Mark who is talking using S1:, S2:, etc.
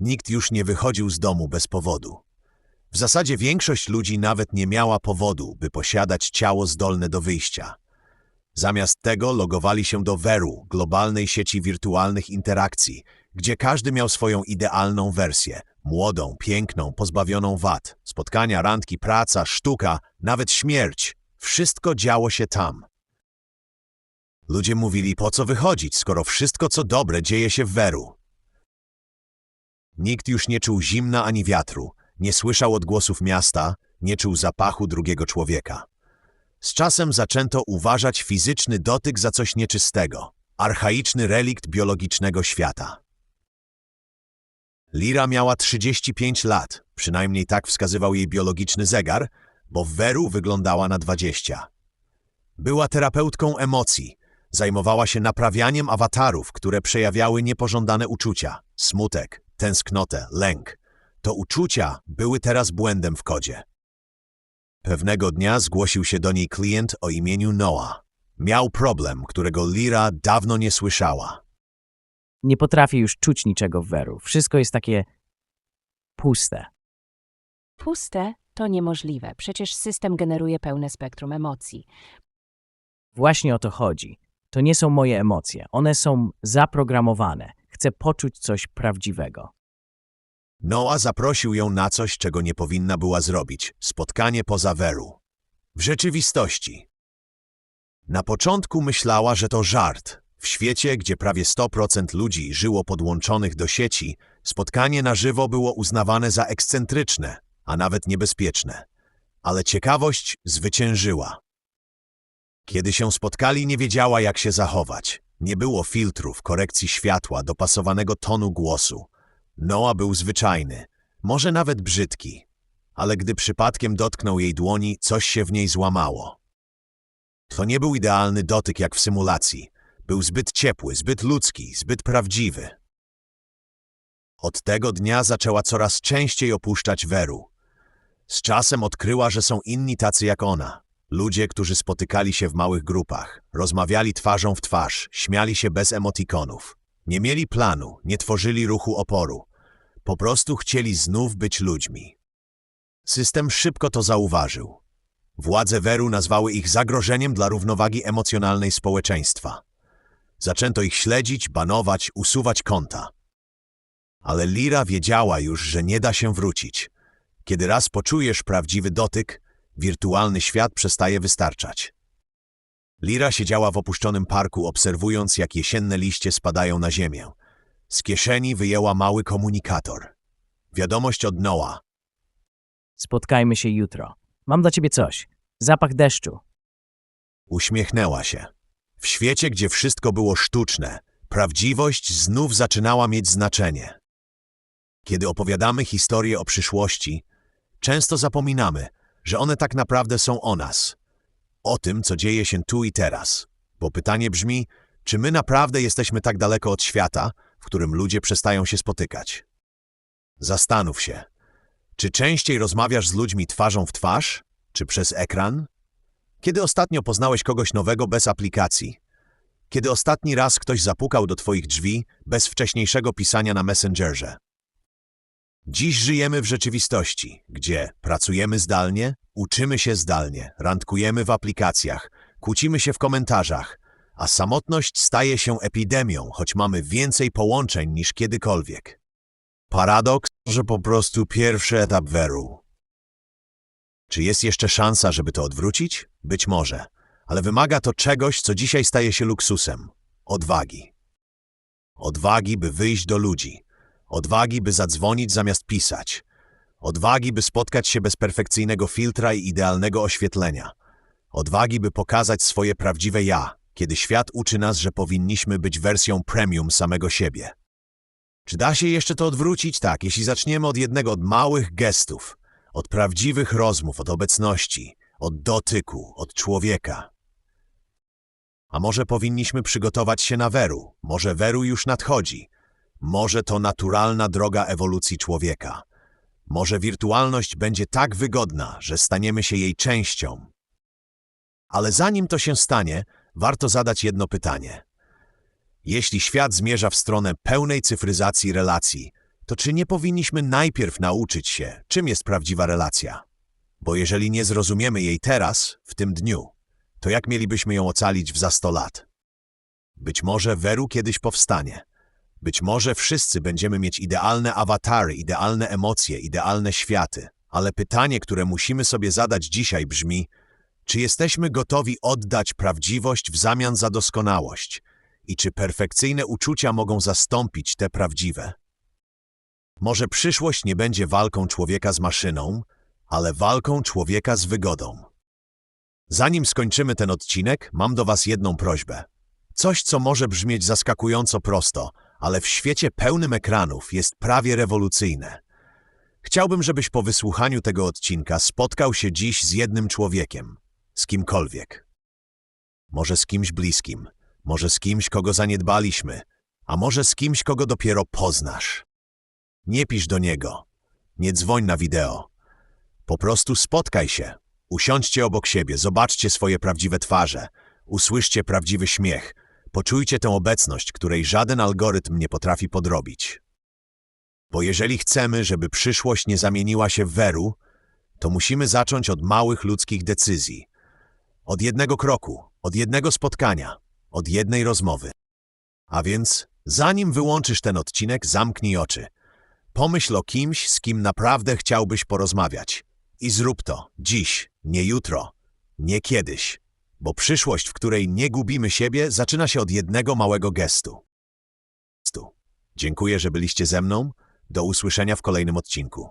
S1: Nikt już nie wychodził z domu bez powodu. W zasadzie większość ludzi nawet nie miała powodu, by posiadać ciało zdolne do wyjścia. Zamiast tego logowali się do Veru, globalnej sieci wirtualnych interakcji, gdzie każdy miał swoją idealną wersję, młodą, piękną, pozbawioną wad. Spotkania, randki, praca, sztuka, nawet śmierć. Wszystko działo się tam. Ludzie mówili, po co wychodzić, skoro wszystko, co dobre, dzieje się w Veru. Nikt już nie czuł zimna ani wiatru, nie słyszał odgłosów miasta, nie czuł zapachu drugiego człowieka. Z czasem zaczęto uważać fizyczny dotyk za coś nieczystego, archaiczny relikt biologicznego świata. Lira miała 35 lat, przynajmniej tak wskazywał jej biologiczny zegar, bo w Weru wyglądała na 20. Była terapeutką emocji, zajmowała się naprawianiem awatarów, które przejawiały niepożądane uczucia, smutek, tęsknotę, lęk. To uczucia były teraz błędem w kodzie. Pewnego dnia zgłosił się do niej klient o imieniu Noah. Miał problem, którego Lira dawno nie słyszała.
S2: Nie potrafię już czuć niczego w Weru. Wszystko jest takie puste.
S3: Puste to niemożliwe, przecież system generuje pełne spektrum emocji.
S2: Właśnie o to chodzi. To nie są moje emocje. One są zaprogramowane. Chcę poczuć coś prawdziwego.
S1: Noah zaprosił ją na coś, czego nie powinna była zrobić spotkanie poza Weru. W rzeczywistości. Na początku myślała, że to żart. W świecie, gdzie prawie 100% ludzi żyło podłączonych do sieci, spotkanie na żywo było uznawane za ekscentryczne, a nawet niebezpieczne. Ale ciekawość zwyciężyła. Kiedy się spotkali, nie wiedziała, jak się zachować. Nie było filtrów, korekcji światła, dopasowanego tonu głosu. Noah był zwyczajny, może nawet brzydki, ale gdy przypadkiem dotknął jej dłoni, coś się w niej złamało. To nie był idealny dotyk jak w symulacji. Był zbyt ciepły, zbyt ludzki, zbyt prawdziwy. Od tego dnia zaczęła coraz częściej opuszczać Weru. Z czasem odkryła, że są inni tacy jak ona. Ludzie, którzy spotykali się w małych grupach, rozmawiali twarzą w twarz, śmiali się bez emotikonów. Nie mieli planu, nie tworzyli ruchu oporu. Po prostu chcieli znów być ludźmi. System szybko to zauważył. Władze Weru nazwały ich zagrożeniem dla równowagi emocjonalnej społeczeństwa. Zaczęto ich śledzić, banować, usuwać konta. Ale Lira wiedziała już, że nie da się wrócić. Kiedy raz poczujesz prawdziwy dotyk, wirtualny świat przestaje wystarczać. Lira siedziała w opuszczonym parku, obserwując, jak jesienne liście spadają na ziemię. Z kieszeni wyjęła mały komunikator. Wiadomość od Noah.
S2: Spotkajmy się jutro. Mam dla ciebie coś. Zapach deszczu.
S1: Uśmiechnęła się. W świecie, gdzie wszystko było sztuczne, prawdziwość znów zaczynała mieć znaczenie. Kiedy opowiadamy historie o przyszłości, często zapominamy, że one tak naprawdę są o nas. O tym, co dzieje się tu i teraz. Bo pytanie brzmi, czy my naprawdę jesteśmy tak daleko od świata, w którym ludzie przestają się spotykać? Zastanów się. Czy częściej rozmawiasz z ludźmi twarzą w twarz, czy przez ekran? Kiedy ostatnio poznałeś kogoś nowego bez aplikacji? Kiedy ostatni raz ktoś zapukał do Twoich drzwi bez wcześniejszego pisania na Messengerze? Dziś żyjemy w rzeczywistości, gdzie pracujemy zdalnie, uczymy się zdalnie, randkujemy w aplikacjach, kłócimy się w komentarzach, a samotność staje się epidemią, choć mamy więcej połączeń niż kiedykolwiek. Paradoks, że po prostu pierwszy etap Veru. Czy jest jeszcze szansa, żeby to odwrócić? Być może, ale wymaga to czegoś, co dzisiaj staje się luksusem odwagi. Odwagi, by wyjść do ludzi, odwagi, by zadzwonić zamiast pisać, odwagi, by spotkać się bez perfekcyjnego filtra i idealnego oświetlenia, odwagi, by pokazać swoje prawdziwe ja, kiedy świat uczy nas, że powinniśmy być wersją premium samego siebie. Czy da się jeszcze to odwrócić? Tak, jeśli zaczniemy od jednego od małych gestów, od prawdziwych rozmów, od obecności, od dotyku, od człowieka. A może powinniśmy przygotować się na Weru? Może Weru już nadchodzi? Może to naturalna droga ewolucji człowieka? Może wirtualność będzie tak wygodna, że staniemy się jej częścią? Ale zanim to się stanie, warto zadać jedno pytanie. Jeśli świat zmierza w stronę pełnej cyfryzacji relacji, to czy nie powinniśmy najpierw nauczyć się, czym jest prawdziwa relacja? Bo jeżeli nie zrozumiemy jej teraz, w tym dniu, to jak mielibyśmy ją ocalić w za sto lat? Być może Weru kiedyś powstanie. Być może wszyscy będziemy mieć idealne awatary, idealne emocje, idealne światy. Ale pytanie, które musimy sobie zadać dzisiaj brzmi, czy jesteśmy gotowi oddać prawdziwość w zamian za doskonałość? I czy perfekcyjne uczucia mogą zastąpić te prawdziwe? Może przyszłość nie będzie walką człowieka z maszyną, ale walką człowieka z wygodą. Zanim skończymy ten odcinek, mam do Was jedną prośbę. Coś, co może brzmieć zaskakująco prosto, ale w świecie pełnym ekranów jest prawie rewolucyjne. Chciałbym, żebyś po wysłuchaniu tego odcinka spotkał się dziś z jednym człowiekiem, z kimkolwiek. Może z kimś bliskim, może z kimś, kogo zaniedbaliśmy, a może z kimś, kogo dopiero poznasz. Nie pisz do niego, nie dzwoń na wideo. Po prostu spotkaj się, usiądźcie obok siebie, zobaczcie swoje prawdziwe twarze, usłyszcie prawdziwy śmiech, poczujcie tę obecność, której żaden algorytm nie potrafi podrobić. Bo jeżeli chcemy, żeby przyszłość nie zamieniła się w weru, to musimy zacząć od małych ludzkich decyzji. Od jednego kroku, od jednego spotkania, od jednej rozmowy. A więc, zanim wyłączysz ten odcinek, zamknij oczy. Pomyśl o kimś, z kim naprawdę chciałbyś porozmawiać. I zrób to dziś, nie jutro, nie kiedyś. Bo przyszłość, w której nie gubimy siebie, zaczyna się od jednego małego gestu. Dziękuję, że byliście ze mną. Do usłyszenia w kolejnym odcinku.